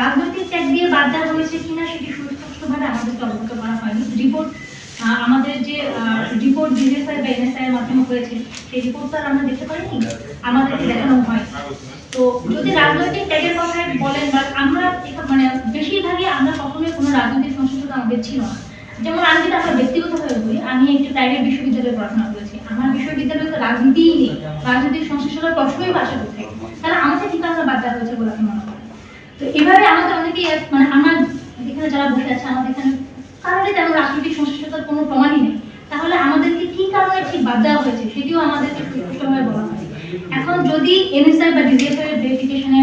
রাজনৈতিক ট্যাগ দিয়ে বাদ দেওয়া হয়েছে কিনা সেটি সুস্পষ্টভাবে আমাদেরকে অবগত করা হয়নি। রিপোর্ট আমাদের যে রিপোর্ট বিএসআই বা এনএসআই এর মাধ্যমে হয়েছে, সেই রিপোর্ট তো আমরা দেখতে পারিনি আমাদেরকে দেখানো হয়। তো যদি রাজনৈতিক ট্যাগের কথা বলেন বা আমরা মানে বেশিরভাগই আমরা কখনোই কোনো রাজনৈতিক সংস্কৃতি আমাদের ছিল না। যেমন আমি যদি আমার ব্যক্তিগতভাবে বলি, আমি একটি প্রাইভেট বিশ্ববিদ্যালয়ে পড়াশোনা করেছি। আমার বিশ্ববিদ্যালয়ে তো রাজনীতিই নেই, রাজনৈতিক সংশ্লিষ্টতার প্রশ্নই বাসা করতে তাহলে আমাদের ঠিক আমরা বাদ দেওয়া হয়েছে বলে আমি মনে করি তো এভাবে আমাদের মানে আমার এখানে যারা বসে আছে, আমাদের এখানে কারণে তেমন রাজনৈতিক সংশ্লিষ্টতার কোনো প্রমাণই নেই। তাহলে আমাদেরকে কি কারণে ঠিক বাদ দেওয়া হয়েছে সেটিও আমাদেরকে সুস্পষ্টভাবে বলা হয় এখন যদি এনএসআই বা ডিজিএফআই ভেরিফিকেশনে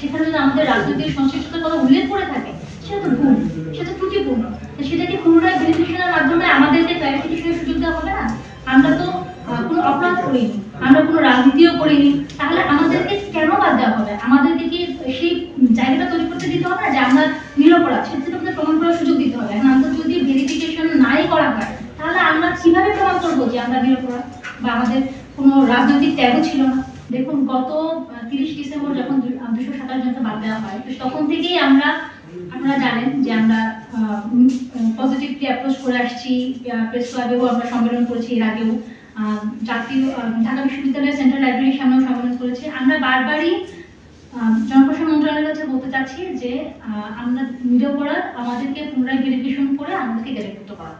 সেখানে যদি আমাদের রাজনৈতিক সংশ্লিষ্টতার কথা উল্লেখ করে থাকে, সেটা তো ভুল, সেটা ত্রুটিপূর্ণ। সেটাকে পুনরায় ভেরিফিকেশনের মাধ্যমে আমাদেরকে ক্লারিফিকেশনের সুযোগ দেওয়া হবে না? আমরা তো কোনো অপরাধ করিনি, আমরা কোনো রাজনীতিও করিনি। তাহলে আমাদেরকে কেন বাদ দেওয়া হবে? আমাদেরকে কি সেই জায়গাটা তৈরি দিতে হবে না যে আমরা নিরপরাধ, সেটা আমাদের প্রমাণ করার সুযোগ দিতে হবে। এখন আমাদের যদি ভেরিফিকেশন নাই করা হয় তাহলে আমরা কীভাবে প্রমাণ করব যে আমরা নিরপরাধ? বা আমাদের কোনো রাজনৈতিক ত্যাগও ছিল না। দেখুন, গত তিরিশ ডিসেম্বর যখন দুশো সাতাশ জনকে বাদ দেওয়া হয়, তো তখন থেকেই আমরা, আপনারা জানেন যে আমরা পজিটিভলি অ্যাপ্রোচ করে আসছি। প্রেস ক্লাবেও আমরা সম্মেলন করেছি এর আগেও। জাতীয় ঢাকা বিশ্ববিদ্যালয়ের সেন্ট্রাল লাইব্রেরির সামনেও সম্মেলন করেছি। আমরা বারবারই আহ, জনপ্রশাসন মন্ত্রণালয়ের কাছে বলতে চাচ্ছি যে আমরা নিরপরাধ আমাদেরকে পুনরায় ভেরিফিকেশন করে আমাদেরকে গ্রেফতার করা।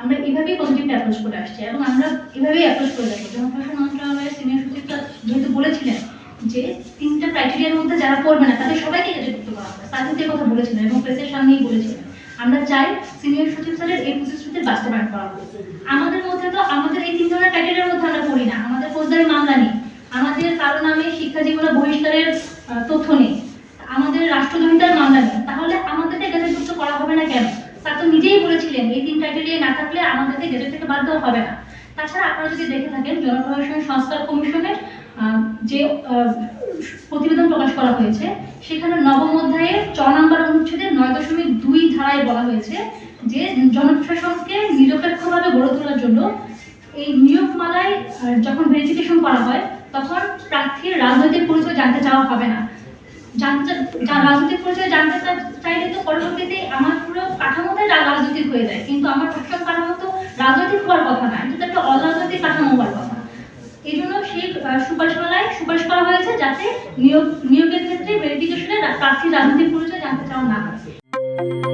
আমরা এভাবেই পজিটিভ অ্যাপ্রোচ করে আসছি এবং আমরা এভাবেই অ্যাপ্রোচ করে থাকি জনপ্রশাসন মন্ত্রণালয়ের সিনিয়র সচিবরা যেহেতু বলেছিলেন যে, তিনটা ক্রাইটেরিয়ার মধ্যে যারা পড়বে না, তাদের সবাইকে গ্রেফতার করা হবে। এই কথা বলেছিলেন এবং প্রেসের সামনেই বলেছিলেন। আমরা চাই সিনিয়র সচিব স্যারের এই প্রতিশ্রুতির বাস্তবায়ন করা হোক। আমাদের মধ্যে তো, আমাদের এই তিন ধরনের ক্রাইটেরিয়ার মধ্যে আমরা পড়ি না। আমাদের ফৌজদারি মামলা নেই। আমাদের কারও নামে শিক্ষা জীবনে বহিষ্কারের আহ, তথ্য নেই আমাদের রাষ্ট্রদ্রোহিতার মামলা নেই তাহলে আমাদেরকে গ্রেফতারযুক্ত করা হবে না কেন স্যার তো নিজেই বলেছিলেন এই তিন ক্রাইটেরিয়া না থাকলে গ্রেফতার থেকে দেওয়া হবে না। তাছাড়া আপনারা যদি দেখে থাকেন, জনপ্রশাসন সংস্কার কমিশনের যে প্রতিবেদন প্রকাশ করা হয়েছে, সেখানে নবম অধ্যায়ের চ নম্বর অনুচ্ছেদের নয় দশমিক দুই ধারায় বলা হয়েছে যে জনপ্রশাসনকে নিরপেক্ষভাবে গড়ে তোলার জন্য এই নিয়োগমালায় যখন ভেরিফিকেশন করা হয়, তখন প্রার্থীর রাজনৈতিক পরিচয় জানতে চাওয়া হবে না। জানতে রাজনৈতিক পরিচয় জানতে চাইলে তো পরবর্তীতে আমার পুরো কাঠামোটাই রাজনৈতিক হয়ে যায়। কিন্তু আমার প্রশাসন কাঠামো তো রাজনৈতিক হওয়ার কথা না এটা তো একটা অরাজনৈতিক কাঠামো হওয়ার কথা এই জন্য করা সুপারিশ করা হয়েছে যাতে নিয়োগ নিয়োগের ক্ষেত্রে ভেরিফিকেশনে প্রার্থীর রাজনৈতিক পরিচয় জানতে চাওয়া না হয়